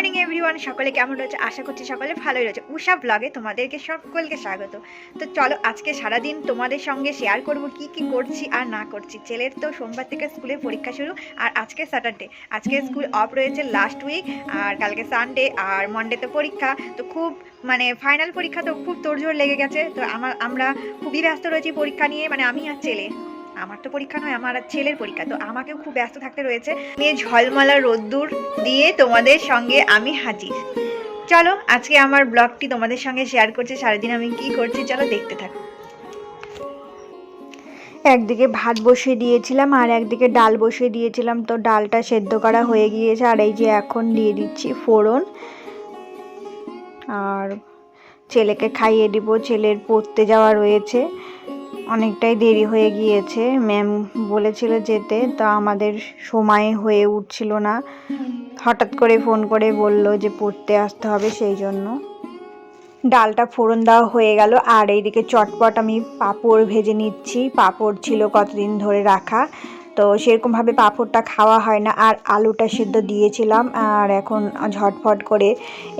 Morning everyone সকলে কেমন রয়েছে? আশা করছি সকলে ভালোই রয়েছে। উষা ব্লগে তোমাদেরকে সকলকে স্বাগত। তো চলো, আজকে সারাদিন তোমাদের সঙ্গে শেয়ার করব কি কি করছি আর না করছি। ছেলের তো সোমবার থেকে স্কুলে পরীক্ষা শুরু আর আজকে স্যাটারডে আজকে স্কুল অফ রয়েছে লাস্ট উইক আর কালকে সানডে আর মন্ডেতে পরীক্ষা। তো খুব মানে ফাইনাল পরীক্ষা তো খুব তোড়জোড় লেগে গেছে। তো আমার আমরা খুবই ব্যস্ত রয়েছি পরীক্ষা নিয়ে। মানে আমি আর ছেলে। আমার তো পরীক্ষা নয়, আমার ছেলের পরীক্ষা, তো আমাকেও খুব ব্যস্ত থাকতে রয়েছে। নিয়ে ঝলমলা রোদ্দুর দিয়ে তোমাদের সঙ্গে আমি হাজির। চলো, আজকে আমার ব্লগটি তোমাদের সঙ্গে শেয়ার করছি, সারাদিন আমি কি করছি, চলো দেখতে থাকো। একদিকে ভাত বসিয়ে দিয়েছিলাম আর একদিকে ডাল বসিয়ে দিয়েছিলাম, তো ডালটা সেদ্ধ করা হয়ে গিয়েছে, আর এই যে এখন দিয়ে দিচ্ছি ফোড়ন। আর ছেলেকে খাইয়ে দিব, ছেলের পড়তে যাওয়া রয়েছে। অনেকটাই দেরি হয়ে গিয়েছে। ম্যাম বলেছিল যেতে, তা আমাদের সময় হয়ে উঠছিল না। হঠাৎ করে ফোন করে বলল যে পড়তে আসতে হবে সেই জন্য। ডালটা ফোড়ন দেওয়া হয়ে গেল, আর এইদিকে চটপট আমি পাঁপড় ভেজে নিচ্ছি। পাঁপড় ছিল কতদিন ধরে রাখা। তো সেরকমভাবে পাঁপড়টা খাওয়া হয় না। আর আলুটা সেদ্ধ দিয়েছিলাম আর এখন ঝটফট করে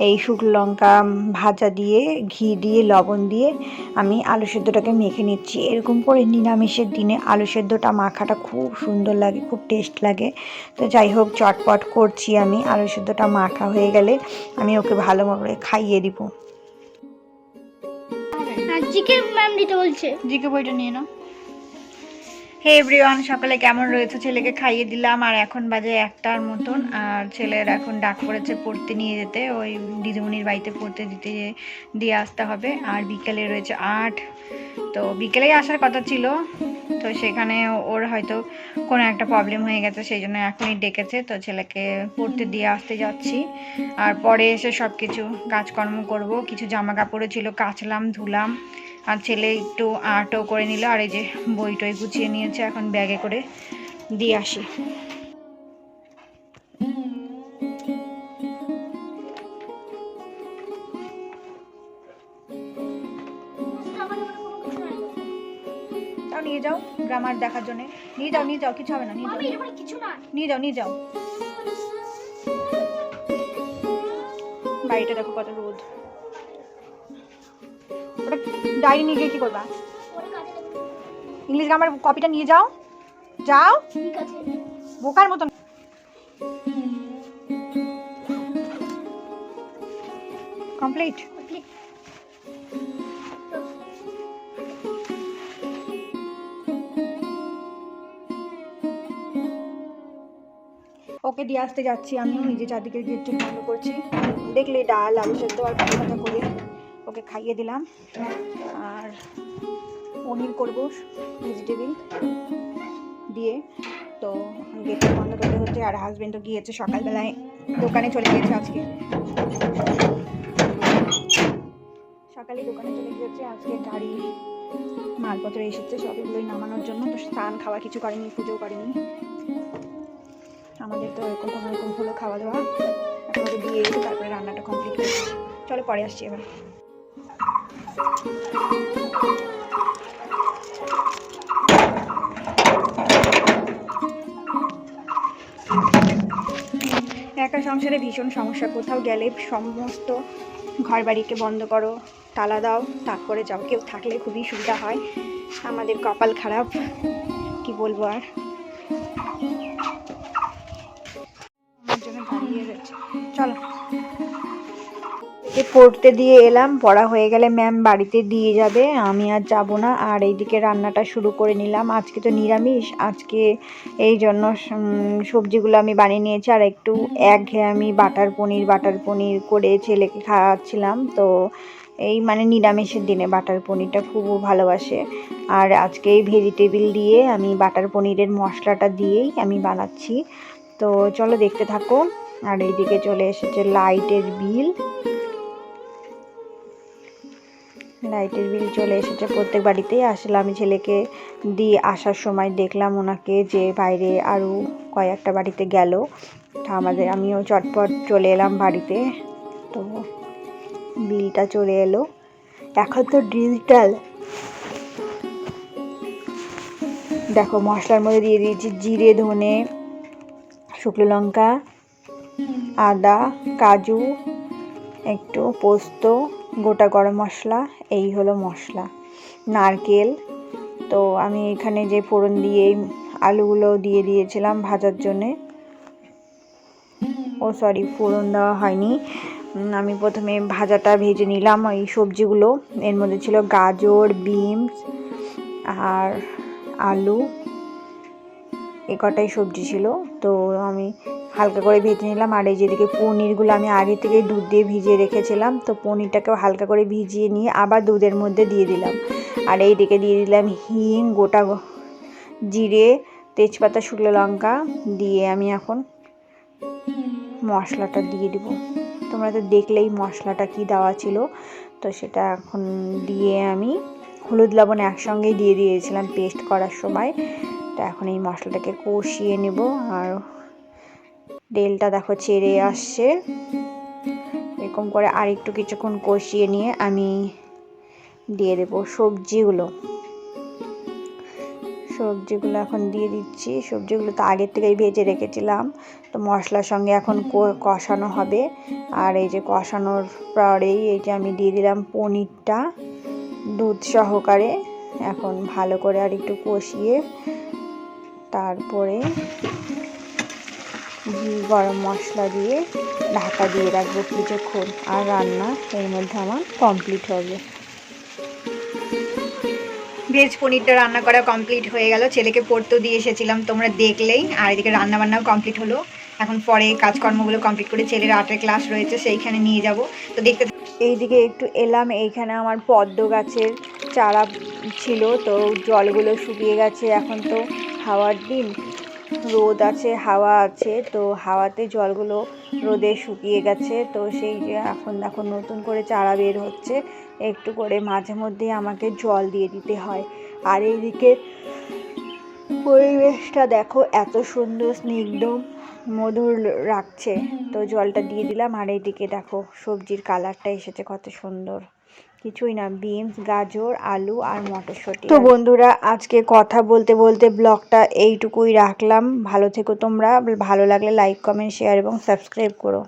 এই শুকনো লঙ্কা ভাজা দিয়ে ঘি দিয়ে লবণ দিয়ে আমি আলু সেদ্ধটাকে মেখে নিচ্ছি। এরকম করে নিরামিষের দিনে আলু সেদ্ধটা মাখাটা খুব সুন্দর লাগে খুব টেস্ট লাগে। তো যাই হোক চটপট করছি আমি। আলু সেদ্ধটা মাখা হয়ে গেলে আমি ওকে ভালো করে খাইয়ে দিব। জিকে ম্যাম দিতে বলছে। জিকে বইটা নিয়ে নাও। হে এভরিওয়ান সকালে কেমন রয়েছে? ছেলেকে খাইয়ে দিলাম, আর এখন বাজে একটার মতন, আর ছেলের এখন ডাক পড়েছে পড়তে নিয়ে যেতে, ওই দিদিমণির বাড়িতে পড়তে দিতে দিয়ে আসতে হবে, আর বিকেলে রয়েছে আট। তো বিকেলেই আসার কথা ছিল, তো সেখানে ওর হয়তো কোনো একটা প্রবলেম হয়ে গেছে, সেই জন্য এখনই ডেকেছে, তো ছেলেকে পড়তে দিয়ে আসতে যাচ্ছি। আর পরে এসে সব কিছু কাজকর্ম করব, কিছু জামা কাপড়ও ছিল, কাচলাম, ধুলাম আর ছেলে একটু আর্টও করে নিল আর এই যে বই টই গুছিয়ে নিয়েছে এখন ব্যাগে করে দিয়ে আসি। তাও নিয়ে যাও গ্রামার দেখার জন্য। নিয়ে যাও নিয়ে যাও কিছু হবে না নিয়ে যাও। কিছু না। নিয়ে যাও নিয়ে যাও। বাড়িটা দেখো কত রোদ। ওটা ডায়েরি নিয়ে গিয়ে কি করবা। ইংলিশ গ্রামার কপিটা নিয়ে যাও। যাও। বোকার মতন। কমপ্লিট ওকে দিয়ে আসতে যাচ্ছি। আমি নিজে চারদিকে গেটটি বন্ধ করছি। দেখলে ডাল, আলু সেদ্ধ আর কথা করে। ওকে খাইয়ে দিলাম। আর পনির করব ভেজিটেবিল দিয়ে। তো গেটটা বন্ধ করতে হচ্ছে আর হাজবেন্ড তো গিয়েছে সকালবেলায়, দোকানে চলে গিয়েছে আজকে। সকালে দোকানে চলে গিয়েছে, আজকে গাড়ি, মালপত্র এসেছে, সব এগুলোই নামানোর জন্য। তো স্নান খাওয়া কিছু করেনি, পুজো করেনি। আমাদের তো এরকম কোনো রকম হলো খাওয়া দাওয়া। ওদের দিয়ে তারপরে রান্নাটা কমপ্লিট চলো পরে আসছি এবার। একা সংসারে ভীষণ সমস্যা। কোথাও গেলে সমস্ত ঘর বাড়িকে বন্ধ করো, তালা দাও, তারপরে যাও। কেউ থাকলে খুবই সুবিধা হয়। আমাদের কপাল খারাপ। কি বলব আর? চলো। পড়তে দিয়ে এলাম, পড়া হয়ে গেলে ম্যাম বাড়িতে দিয়ে যাবে, আমি আর যাব না। আর এইদিকে রান্নাটা শুরু করে নিলাম। আজকে তো নিরামিষ, আজকে এই জন্য সবজিগুলো আমি বানিয়ে নিয়েছি। আর একটু এক আমি বাটার পনির বাটার পনির করে ছেলেকে খাওয়াচ্ছিলাম। তো এই মানে নিরামিষের দিনে বাটার পনিরটা খুব ভালোবাসে। আর আজকে এই ভেজিটেবিল দিয়ে আমি বাটার পনিরের মশলাটা দিয়েই আমি বানাচ্ছি। তো চলো দেখতে থাকো। আর এইদিকে চলে এসেছে লাইটের বিল লাইটের বিল চলে এসেছে। প্রত্যেক বাড়িতেই আসলে আমি ছেলেকে দিয়ে আসার সময় দেখলাম ওনাকে যে বাইরে আরও কয়েকটা বাড়িতে গেল। তা আমাদের আমিও চটপট চলে এলাম বাড়িতে। তো বিলটা চলে এলো। এখন তো ডিজিটাল। দেখো মশলার মধ্যে দিয়ে দিয়েছি জিরে, ধনে, শুকনো লঙ্কা, আদা, কাজু, একটু পোস্ত গোটা গরম মশলা, এই হলো মশলা। নারকেল, তো আমি এখানে যে ফোড়ন দিয়ে আলুগুলো দিয়ে দিয়েছিলাম ভাজার জন্যে। ও সরি, ফোড়ন দেওয়া হয়নি। আমি প্রথমে ভাজাটা ভেজে নিলাম ওই সবজিগুলো। এর মধ্যে ছিল গাজর, বিনস আর আলু। এ কটাই সবজি ছিল, তো আমি হালকা করে ভেজে নিলাম। আর এই যেদিকে পনিরগুলো আমি আগে থেকে দুধ দিয়ে ভিজিয়ে রেখেছিলাম। তো পনিরটাকেও হালকা করে ভিজিয়ে নিয়ে আবার দুধের মধ্যে দিয়ে দিলাম। আর এই দিকে দিয়ে দিলাম হিং, গোটা জিরে, তেজপাতা, শুকনো লঙ্কা দিয়ে আমি এখন মশলাটা দিয়ে দিব। তোমরা তো দেখলেই মশলাটা কি দেওয়া ছিল। তো সেটা এখন দিয়ে আমি হলুদ, লবণ একসঙ্গেই দিয়ে দিয়েছিলাম পেস্ট করার সময়। তো এখন এই মশলাটাকে কষিয়ে নেব। আর তেলটা দেখো ছেড়ে আসছে। এরকম করে আর একটু কিছুক্ষণ কষিয়ে নিয়ে আমি দিয়ে দেবো সবজিগুলো। সবজিগুলো এখন দিয়ে দিচ্ছি। সবজিগুলো তো আগের থেকেই ভেজে রেখেছিলাম। তো মশলার সঙ্গে এখন ক- কষানো হবে। আর এই যে কষানোর পরেই এই যে আমি দিয়ে দিলাম পনিরটা দুধ সহকারে। এখন ভালো করে আর একটু কষিয়ে তারপরে গরম মশলা দিয়ে ঢাকা দিয়ে রাখব কিছুক্ষণ আর রান্না এর মধ্যে আমার কমপ্লিট হবে। ভেজ পনিরটা রান্না করা কমপ্লিট হয়ে গেল। ছেলেকে পড়তেও দিয়ে এসেছিলাম তোমরা দেখলেই। আর এদিকে রান্না বান্নাও কমপ্লিট হলো। এখন পরে কাজকর্মগুলো কমপ্লিট করে ছেলের আর্টের ক্লাস রয়েছে সেইখানে নিয়ে যাব। তো দেখতে এইদিকে একটু এলাম এইখানে আমার পদ্ম গাছের চারা ছিল তো জলগুলো শুকিয়ে গেছে। এখন তো হাওয়ার দিন। রোদ আছে, হাওয়া আছে, তো হাওয়াতে জলগুলো রোদে শুকিয়ে গেছে, তো সেই যে এখন দেখো নতুন করে চারা বের হচ্ছে, একটু করে মাঝে মধ্যে আমাকে জল দিয়ে দিতে হয়। আর এইদিকে পরিবেশটা দেখো এত সুন্দর, স্নিগ্ধ। মধুর রাখছে। তো জলটা দিয়ে দিলাম। আর এইদিকে দেখো, সবজির কালারটা এসেছে কত সুন্দর। কিছুই না, বিনস, গাজর, আলু আর মটরশুঁটি। তো বন্ধুরা, আজকে কথা বলতে বলতে ব্লগটা এইটুকুই রাখলাম। ভালো থেকো তোমরা। ভালো লাগলে লাইক, কমেন্ট, শেয়ার এবং সাবস্ক্রাইব করো।